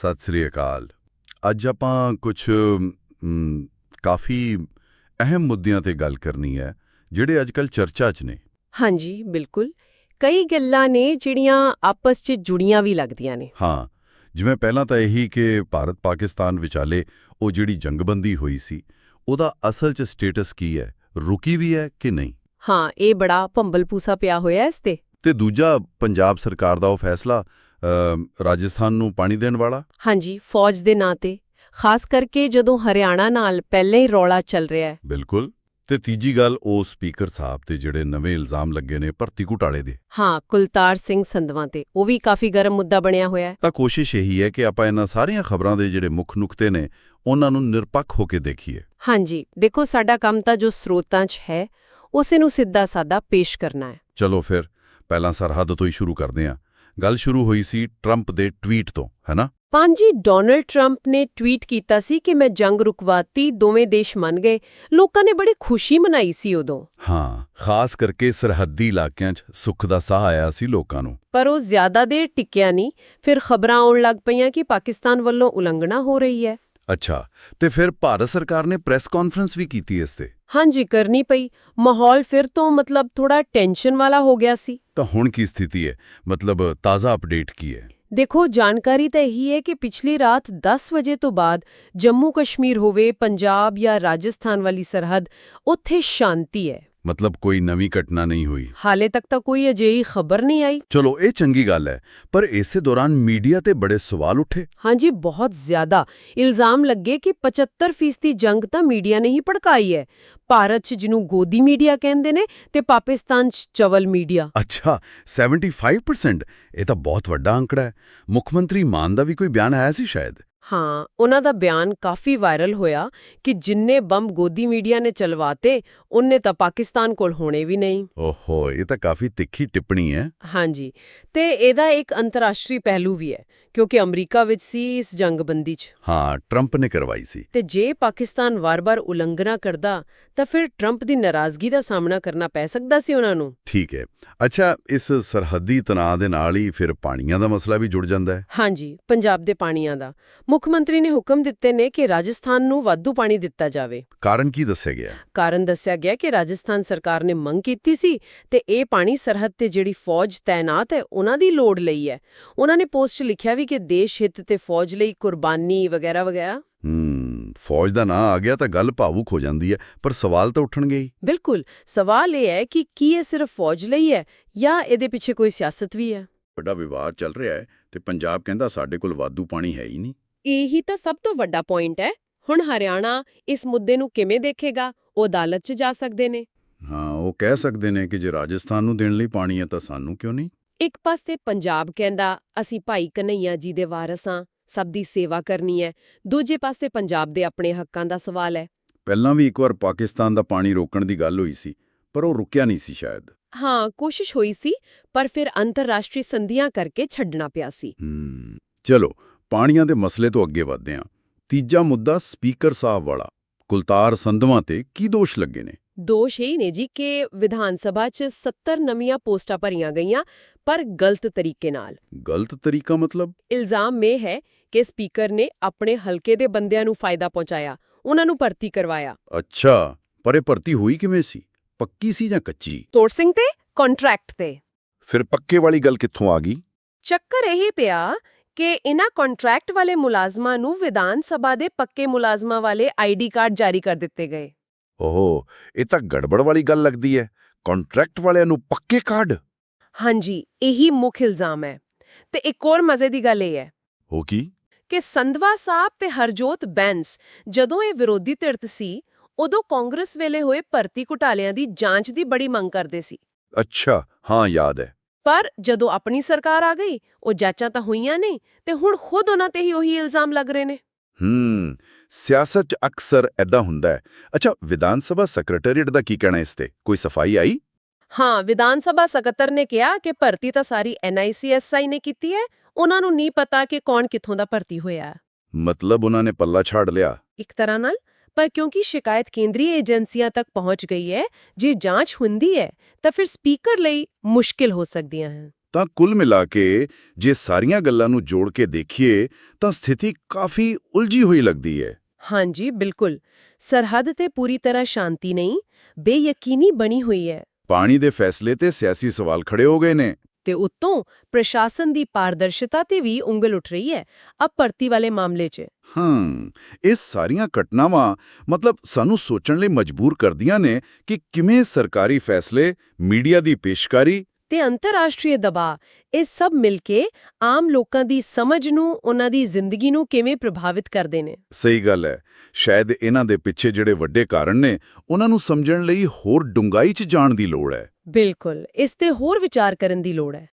ਸਤਿ ਸ੍ਰੀ ਅਕਾਲ। ਅੱਜ ਆਪਾਂ ਕੁਝ ਕਾਫੀ ਅਹਿਮ ਮੁੱਦਿਆਂ ਤੇ ਗੱਲ ਕਰਨੀ ਹੈ ਜਿਹੜੇ ਅੱਜਕੱਲ ਚਰਚਾ 'ਚ ਨੇ। ਹਾਂਜੀ ਬਿਲਕੁਲ। ਕਈ ਗੱਲਾਂ ਨੇ ਜਿਹੜੀਆਂ ਆਪਸ 'ਚ ਜੁੜੀਆਂ ਵੀ ਲੱਗਦੀਆਂ ਨੇ। ਹਾਂ ਜਿਵੇਂ ਪਹਿਲਾਂ ਤਾਂ ਇਹੀ ਕਿ ਭਾਰਤ ਪਾਕਿਸਤਾਨ ਵਿਚਾਲੇ ਉਹ ਜਿਹੜੀ ਜੰਗਬੰਦੀ ਹੋਈ ਸੀ ਉਹਦਾ ਅਸਲ 'ਚ ਸਟੇਟਸ ਕੀ ਹੈ ਰੁਕੀ ਵੀ ਹੈ ਕਿ ਨਹੀਂ? ਹਾਂ ਇਹ ਬੜਾ ਭੰਬਲ ਪੂਸਾ ਪਿਆ ਹੋਇਆ ਇਸ ਤੇ। ਤੇ ਦੂਜਾ ਪੰਜਾਬ ਸਰਕਾਰ ਦਾ ਉਹ ਫੈਸਲਾ ਰਾਜਸਥਾਨ ਨੂੰ ਪਾਣੀ ਦੇਣ ਵਾਲਾ? ਹਾਂਜੀ ਫੌਜ ਦੇ ਨਾਂ ਤੇ। ਖਾਸ ਕਰਕੇ ਜਦੋਂ ਹਰਿਆਣਾ ਨਾਲ ਪਹਿਲਾਂ ਹੀ ਰੌਲਾ ਚੱਲ ਰਿਹਾ ਹੈ। ਬਿਲਕੁਲ। ਤੇ ਤੀਜੀ ਗੱਲ ਉਹ ਸਪੀਕਰ ਸਾਹਿਬ ਤੇ ਜਿਹੜੇ ਨਵੇਂ ਇਲਜ਼ਾਮ ਲੱਗੇ ਨੇ ਭਰਤੀ ਘੁਟਾਲੇ ਦੇ। ਹਾਂ ਕੁਲਤਾਰ ਸਿੰਘ ਸੰਧਵਾਂ ਤੇ। ਉਹ ਵੀ ਕਾਫੀ ਗਰਮ ਮੁੱਦਾ ਬਣਿਆ ਹੋਇਆ ਹੈ। ਤਾਂ ਕੋਸ਼ਿਸ਼ ਇਹੀ ਹੈ ਕਿ ਆਪਾਂ ਇਹਨਾਂ ਸਾਰੀਆਂ ਖਬਰਾਂ ਦੇ ਜਿਹੜੇ ਮੁੱਖ ਨੁਕਤੇ ਨੇ ਉਹਨਾਂ ਨੂੰ ਨਿਰਪੱਖ ਹੋ ਕੇ ਦੇਖੀਏ। ਹਾਂਜੀ ਦੇਖੋ ਸਾਡਾ ਕੰਮ ਤਾਂ ਜੋ ਸਰੋਤਾਂ 'ਚ ਹੈ ਉਸੇ ਨੂੰ ਸਿੱਧਾ ਸਾਦਾ ਪੇਸ਼ ਕਰਨਾ ਹੈ। ਚਲੋ ਫਿਰ ਪਹਿਲਾਂ ਸਰਹੱਦ ਤੋਂ ਹੀ ਸ਼ੁਰੂ ਕਰਦੇ ਹਾਂ। ਗੱਲ ਸ਼ੁਰੂ ਹੋਈ ਸੀ ਟਰੰਪ ਦੇ ਟਵੀਟ ਤੋਂ ਹੈਨਾ? ਪੰਜੀ ਡੋਨਲਡ ਟਰੰਪ ਨੇ ਟਵੀਟ ਕੀਤਾ ਸੀ ਕਿ ਮੈਂ ਜੰਗ ਰੁਕਵਾਤੀ ਦੋਵੇਂ ਦੇਸ਼ ਮੰਨ ਗਏ। ਲੋਕਾਂ ਨੇ ਬੜੀ ਖੁਸ਼ੀ ਮਨਾਈ ਸੀ ਉਦੋਂ। ਹਾਂ ਖਾਸ ਕਰਕੇ ਸਰਹੱਦੀ ਇਲਾਕਿਆਂ 'ਚ ਸੁੱਖ ਦਾ ਸਾਹ ਆਇਆ ਸੀ ਲੋਕਾਂ ਨੂੰ। ਪਰ ਉਹ ਜ਼ਿਆਦਾ ਦੇਰ ਟਿਕਿਆ ਨਹੀਂ। ਫਿਰ ਖਬਰਾਂ ਆਉਣ ਲੱਗ ਪਈਆਂ ਕਿ ਪਾਕਿਸਤਾਨ ਵੱਲੋਂ ਉਲੰਘਣਾ ਹੋ ਰਹੀ ਹੈ। ਅੱਛਾ ਤੇ ਫਿਰ ਭਾਰਤ ਸਰਕਾਰ ਨੇ ਪ੍ਰੈਸ ਕਾਨਫਰੰਸ ਵੀ ਕੀਤੀ ਇਸ ਤੇ? ਹਾਂਜੀ ਕਰਨੀ ਪਈ। ਮਾਹੌਲ ਫਿਰ ਤੋਂ ਮਤਲਬ ਥੋੜਾ ਟੈਨਸ਼ਨ ਵਾਲਾ ਹੋ ਗਿਆ ਸੀ। ਤਾਂ ਹੁਣ ਕੀ ਸਥਿਤੀ ਹੈ? ਮਤਲਬ ਤਾਜ਼ਾ ਅਪਡੇਟ ਕੀ ਹੈ? ਦੇਖੋ ਜਾਣਕਾਰੀ ਤਾਂ ਇਹੀ ਹੈ ਕਿ ਪਿਛਲੀ ਰਾਤ 10 ਵਜੇ ਤੋਂ ਬਾਅਦ ਜੰਮੂ ਕਸ਼ਮੀਰ ਹੋਵੇ ਪੰਜਾਬ ਜਾਂ ਰਾਜਸਥਾਨ ਵਾਲੀ ਸਰਹੱਦ ਉੱਥੇ ਸ਼ਾਂਤੀ ਹੈ। ਮਤਲਬ ਕੋਈ ਨਵੀਂ ਘਟਨਾ ਨਹੀਂ ਹੋਈ। ਹਾਲੇ ਤੱਕ ਤਾਂ ਕੋਈ ਅਜਿਹੀ ਖਬਰ ਨਹੀਂ ਆਈ। ਚਲੋ ਇਹ ਚੰਗੀ ਗੱਲ ਹੈ ਪਰ ਇਸੇ ਦੌਰਾਨ ਮੀਡੀਆ ਤੇ ਬੜੇ ਸਵਾਲ ਉੱਠੇ। ਹਾਂਜੀ ਬਹੁਤ ਜ਼ਿਆਦਾ। ਇਲਜ਼ਾਮ ਲੱਗੇ ਕਿ 75% ਜੰਗ ਤਾਂ ਮੀਡੀਆ ਨੇ ਹੀ ਭੜਕਾਈ ਹੈ। ਭਾਰਤ 'ਚ ਜਿਹਨੂੰ ਗੋਦੀ ਮੀਡੀਆ ਕਹਿੰਦੇ ਨੇ ਤੇ ਪਾਕਿਸਤਾਨ 'ਚ ਚਵਲ ਮੀਡੀਆ। ਅੱਛਾ 75% ਇਹ ਤਾਂ ਬਹੁਤ ਵੱਡਾ ਅੰਕੜਾ ਹੈ। ਮੁੱਖ ਮੰਤਰੀ ਮਾਨ ਦਾ ਵੀ ਕੋਈ ਬਿਆਨ ਆਇਆ ਸੀ ਸ਼ਾਇਦ? ਹਾਂ ਉਹਨਾਂ ਦਾ ਬਿਆਨ ਕਾਫੀ ਵਾਇਰਲ ਹੋਇਆ ਕਿ ਜਿੰਨੇ ਬੰਬ ਗੋਦੀ ਮੀਡੀਆ ਨੇ ਚਲਵਾਤੇ ਉਹਨੇ ਤਾਂ ਪਾਕਿਸਤਾਨ ਕੋਲ ਹੋਣੇ ਵੀ ਨਹੀਂ। ਓਹੋ ਇਹ ਤਾਂ ਕਾਫੀ ਤਿੱਖੀ ਟਿੱਪਣੀ ਹੈ। ਹਾਂਜੀ ਤੇ ਇਹਦਾ ਇੱਕ ਅੰਤਰਰਾਸ਼ਟਰੀ ਪਹਿਲੂ ਵੀ ਹੈ ਕਿਉਂਕਿ ਅਮਰੀਕਾ ਵਿੱਚ ਸੀ ਇਸ ਜੰਗਬੰਦੀ 'ਚ। ਹਾਂ ਟਰੰਪ ਨੇ ਕਰਵਾਈ ਸੀ। ਤੇ ਜੇ ਪਾਕਿਸਤਾਨ ਵਾਰ-ਵਾਰ ਉਲੰਘਣਾ ਕਰਦਾ ਤਾਂ ਫਿਰ ਟਰੰਪ ਦੀ ਨਾਰਾਜ਼ਗੀ ਦਾ ਸਾਹਮਣਾ ਕਰਨਾ ਪੈ ਸਕਦਾ ਸੀ ਉਹਨਾਂ ਨੂੰ? ਠੀਕ ਹੈ। ਅੱਛਾ ਇਸ ਸਰਹੱਦੀ ਤਣਾਅ ਦੇ ਨਾਲ ਹੀ ਫਿਰ ਪਾਣੀਆਂ ਦਾ ਮਸਲਾ ਵੀ ਜੁੜ ਜਾਂਦਾ ਹੈ? ਹਾਂਜੀ ਪੰਜਾਬ ਦੇ ਪਾਣੀਆਂ ਦਾ। ਮੁੱਖ ਮੰਤਰੀ ਨੇ ਹੁਕਮ ਦਿੱਤੇ ਨੇ ਕਿ ਰਾਜਸਥਾਨ ਨੂੰ ਵਾਧੂ ਪਾਣੀ ਦਿੱਤਾ ਜਾਵੇ। ਕਾਰਨ ਕੀ ਦੱਸਿਆ ਗਿਆ? ਕਾਰਨ ਦੱਸਿਆ ਗਿਆ ਕਿ ਰਾਜਸਥਾਨ ਸਰਕਾਰ ਨੇ ਮੰਗ ਕੀਤੀ ਸੀ ਤੇ ਇਹ ਪਾਣੀ ਸਰਹੱਦ ਤੇ ਜਿਹੜੀ ਫੌਜ ਤਾਇਨਾਤ ਹੈ ਉਹਨਾਂ ਦੀ ਲੋੜ ਲਈ ਹੈ। ਉਹਨਾਂ ਨੇ ਪੋਸਟ 'ਚ ਲਿਖਿਆ ਵੀ ਕਿ ਦੇਸ਼ ਹਿੱਤ ਤੇ ਫੌਜ ਲਈ ਕੁਰਬਾਨੀ ਵਗੈਰਾ ਵਗੈਰਾ? ਹੂੰ ਫੌਜ ਦਾ ਨਾਂ ਆ ਗਿਆ ਤਾਂ ਗੱਲ ਭਾਵੁਕ ਹੋ ਜਾਂਦੀ ਹੈ ਪਰ ਸਵਾਲ ਤਾਂ ਉੱਠਣਗੇ ਹੀ। ਬਿਲਕੁਲ ਸਵਾਲ ਇਹ ਹੈ ਕਿ ਕੀ ਇਹ ਸਿਰਫ ਫੌਜ ਲਈ ਹੈ ਜਾਂ ਇਹਦੇ ਪਿੱਛੇ ਕੋਈ ਸਿਆਸਤ ਵੀ ਹੈ? ਵੱਡਾ ਵਿਵਾਦ ਚੱਲ ਰਿਹਾ ਹੈ ਤੇ ਪੰਜਾਬ ਕਹਿੰਦਾ ਸਾਡੇ ਕੋਲ ਵਾਧੂ ਪਾਣੀ ਹੈ ਹੀ ਨਹੀਂ। ਇਹੀ ਤਾਂ ਸਭ ਤੋਂ ਵੱਡਾ ਪੁਆਇੰਟ ਹੈ। ਹੁਣ ਹਰਿਆਣਾ ਇਸ ਮੁੱਦੇ ਨੂੰ ਕਿਵੇਂ ਦੇਖੇਗਾ ਉਹ ਅਦਾਲਤ 'ਚ ਜਾ ਸਕਦੇ ਨੇ। ਹਾਂ ਉਹ ਕਹਿ ਸਕਦੇ ਨੇ ਕਿ ਜੇ ਰਾਜਸਥਾਨ ਨੂੰ ਦੇਣ ਲਈ ਪਾਣੀ ਹੈ ਤਾਂ ਸਾਨੂੰ ਕਿਉਂ ਨਹੀਂ? ਇੱਕ ਪਾਸੇ ਪੰਜਾਬ ਕਹਿੰਦਾ ਅਸੀਂ ਭਾਈ ਕਨਈਆ ਜੀ ਦੇ ਵਾਰਸ ਹਾਂ ਸਭ ਦੀ ਸੇਵਾ ਕਰਨੀ ਹੈ ਦੂਜੇ ਪਾਸੇ ਪੰਜਾਬ ਦੇ ਆਪਣੇ ਹੱਕਾਂ ਦਾ ਸਵਾਲ ਹੈ ਪਹਿਲਾਂ ਵੀ ਇੱਕ ਵਾਰ ਪਾਕਿਸਤਾਨ ਦਾ ਪਾਣੀ ਰੋਕਣ ਦੀ ਗੱਲ ਹੋਈ ਸੀ ਪਰ ਉਹ ਰੁਕਿਆ ਨਹੀਂ ਸੀ ਸ਼ਾਇਦ। ਹਾਂ ਕੋਸ਼ਿਸ਼ ਹੋਈ ਸੀ ਪਰ ਫਿਰ ਅੰਤਰਰਾਸ਼ਟਰੀ ਸੰਧੀਆਂ ਕਰਕੇ ਛੱਡਣਾ ਪਿਆ ਸੀ। ਚਲੋ ਪਾਣੀਆਂ ਦੇ ਮਸਲੇ ਤੋਂ ਅੱਗੇ ਵਧਦੇ ਹਾਂ ਤੀਜਾ ਮੁੱਦਾ ਸਪੀਕਰ ਸਾਹਿਬ ਵਾਲਾ ਕੁਲਤਾਰ ਸੰਧਵਾਂ ਤੇ ਕੀ ਦੋਸ਼ ਲੱਗੇ ਨੇ? ਦੋਸ਼ ਇਹ ਨੇ ਜੀ ਕਿ ਵਿਧਾਨ ਸਭਾ 'ਚ 70 ਨਵੀਆਂ ਪੋਸਟਾਂ ਭਰੀਆਂ ਗਈਆਂ ਪਰ ਗਲਤ ਤਰੀਕੇ ਨਾਲ। ਗਲਤ ਤਰੀਕਾ ਮਤਲਬ? ਇਲਜ਼ਾਮ ਇਹ ਹੈ ਕਿ ਸਪੀਕਰ ਨੇ ਆਪਣੇ ਹਲਕੇ ਦੇ ਬੰਦਿਆਂ ਨੂੰ ਫਾਇਦਾ ਪਹੁੰਚਾਇਆ ਉਹਨਾਂ ਨੂੰ ਭਰਤੀ ਕਰਵਾਇਆ। ਅੱਛਾ ਪਰ ਇਹ ਭਰਤੀ ਹੋਈ ਕਿਵੇਂ ਸੀ? ਪੱਕੀ ਸੀ ਜਾਂ ਕੱਚੀ? ਤੋੜ ਸਿੰਘ ਤੇ ਕੰਟਰੈਕਟ ਤੇ। ਫਿਰ ਪੱਕੇ ਵਾਲੀ ਗੱਲ ਕਿੱਥੋਂ ਆ ਗਈ? ਚੱਕਰ ਇਹ ਪਿਆ ਕਿ ਇਨ੍ਹਾਂ ਕੰਟਰੈਕਟ ਵਾਲੇ ਮੁਲਾਜ਼ਮਾਂ ਨੂੰ ਵਿਧਾਨ ਸਭਾ ਦੇ ਪੱਕੇ ਮੁਲਾਜ਼ਮਾਂ ਵਾਲੇ ਆਈਡੀ ਕਾਰਡ ਜਾਰੀ ਕਰ ਦਿੱਤੇ ਗਏ। ਓਹੋ ਇਹ ਤਾਂ ਗੜਬੜ ਵਾਲੀ ਗੱਲ ਲੱਗਦੀ ਹੈ ਕੰਟਰੈਕਟ ਵਾਲਿਆਂ ਨੂੰ ਪੱਕੇ ਕਾਰਡ? ਹਾਂਜੀ ਇਹੀ ਮੁੱਖ ਇਲਜ਼ਾਮ ਹੈ ਤੇ ਇੱਕ ਹੋਰ ਮਜ਼ੇ ਦੀ ਗੱਲ ਇਹ ਹੈ ਹੋ ਕੀ? ਕਿ ਸੰਧਵਾ ਸਾਹਿਬ ਤੇ ਹਰਜੋਤ ਬੈਂਸ ਜਦੋਂ ਇਹ ਵਿਰੋਧੀ ਧਿਰਤ ਸੀ ਉਦੋਂ ਕਾਂਗਰਸ ਵੇਲੇ ਹੋਏ ਭਰਤੀ ਘੁਟਾਲਿਆਂ ਦੀ ਜਾਂਚ ਦੀ ਬੜੀ ਮੰਗ ਕਰਦੇ ਸੀ। ਅੱਛਾ ਹਾਂ ਯਾਦ ਹੈ ਪਰ ਜਦੋਂ ਆਪਣੀ ਸਰਕਾਰ ਆ ਗਈ ਉਹ ਜਾਂਚਾਂ ਤਾਂ ਹੋਈਆਂ ਨਹੀਂ ਤੇ ਹੁਣ ਖੁਦ ਉਹਨਾਂ ਤੇ ਹੀ ਉਹੀ ਇਲਜ਼ਾਮ ਲੱਗ ਰਹੇ ਨੇ। ਹੂੰ ਸਿਆਸਤ 'ਚ ਅਕਸਰ ਐਦਾਂ ਹੁੰਦਾ ਹੈ। ਅੱਛਾ ਵਿਧਾਨ ਸਭਾ ਸੈਕਟਰੀਏਟ ਦਾ ਕੀ ਕਹਿਣਾ ਇਸ ਤੇ? ਕੋਈ ਸਫ਼ਾਈ ਆਈ? ਹਾਂ ਵਿਧਾਨ ਸਭਾ ਸਕੱਤਰ ਨੇ ਕਿਹਾ ਕਿ ਭਰਤੀ ਤਾਂ ਸਾਰੀ ਐਨਆਈਸੀਐਸਆਈ ਨੇ ਕੀਤੀ ਹੈ। ਉਹਨਾਂ ਨੂੰ ਨਹੀਂ ਪਤਾ ਕਿ ਕੌਣ ਕਿੱਥੋਂ ਦਾ ਭਰਤੀ ਹੋਇਆ। ਮਤਲਬ ਉਹਨਾਂ ਨੇ ਪੱਲਾ ਛਾੜ ਲਿਆ। ਇੱਕ ਤਰ੍ਹਾਂ ਨਾਲ ਪਰ ਕਿਉਂਕਿ ਸ਼ਿਕਾਇਤ ਕੇਂਦਰੀ ਏਜੰਸੀਆਂ ਤੱਕ ਪਹੁੰਚ ਗਈ ਹੈ ਜੇ ਜਾਂਚ ਹੁੰਦੀ ਹੈ ਤਾਂ ਫਿਰ ਸਪੀਕਰ ਲਈ ਮੁਸ਼ਕਿਲ ਹੋ ਸਕਦੀਆਂ ਹਨ। ਤਾਂ ਕੁੱਲ ਮਿਲਾ ਕੇ ਜੇ ਸਾਰੀਆਂ ਗੱਲਾਂ ਨੂੰ ਜੋੜ ਕੇ ਦੇਖੀਏ ਤਾਂ ਸਥਿਤੀ ਕਾਫੀ ਉਲਝੀ ਹੋਈ ਲੱਗਦੀ ਹੈ। ਹਾਂਜੀ ਬਿਲਕੁਲ। ਸਰਹੱਦ ਤੇ ਪੂਰੀ ਤਰ੍ਹਾਂ ਸ਼ਾਂਤੀ ਨਹੀਂ ਬੇਯਕੀਨੀ ਬਣੀ ਹੋਈ ਹੈ। ਪਾਣੀ ਦੇ ਫੈਸਲੇ ਤੇ ਸਿਆਸੀ ਸਵਾਲ ਖੜੇ ਹੋ ਗਏ ਨੇ। ਤੇ ਉੱਤੋਂ ਪ੍ਰਸ਼ਾਸਨ ਦੀ ਪਾਰਦਰਸ਼ਤਾ ਤੇ ਵੀ ਉਂਗਲ ਉੱਠ ਰਹੀ ਹੈ ਆ ਭਰਤੀ ਵਾਲੇ ਮਾਮਲੇ 'ਚ। ਹਮ ਇਹ ਸਾਰੀਆਂ ਘਟਨਾਵਾਂ ਮਤਲਬ ਸਾਨੂੰ ਸੋਚਣ ਲਈ ਮਜਬੂਰ ਕਰਦੀਆਂ ਨੇ ਕਿ ਕਿਵੇਂ ਸਰਕਾਰੀ ਫੈਸਲੇ ਮੀਡੀਆ ਦੀ ਪੇਸ਼ਕਾਰੀ ਤੇ ਅੰਤਰਰਾਸ਼ਟਰੀ ਦਬਾਅ ਇਹ ਸਭ ਮਿਲ ਕੇ ਆਮ ਲੋਕਾਂ ਦੀ ਸਮਝ ਨੂੰ ਉਹਨਾਂ ਦੀ ਜ਼ਿੰਦਗੀ ਨੂੰ ਕਿਵੇਂ ਪ੍ਰਭਾਵਿਤ ਕਰਦੇ ਨੇ? ਸਹੀ ਗੱਲ ਹੈ। ਸ਼ਾਇਦ ਇਹਨਾਂ ਦੇ ਪਿੱਛੇ ਜਿਹੜੇ ਵੱਡੇ ਕਾਰਨ ਨੇ ਉਹਨਾਂ ਨੂੰ ਸਮਝਣ ਲਈ ਹੋਰ ਡੂੰਘਾਈ 'ਚ ਜਾਣ ਦੀ ਲੋੜ ਹੈ। ਬਿਲਕੁਲ ਇਸ ਤੇ ਹੋਰ ਵਿਚਾਰ ਕਰਨ ਦੀ ਲੋੜ ਹੈ।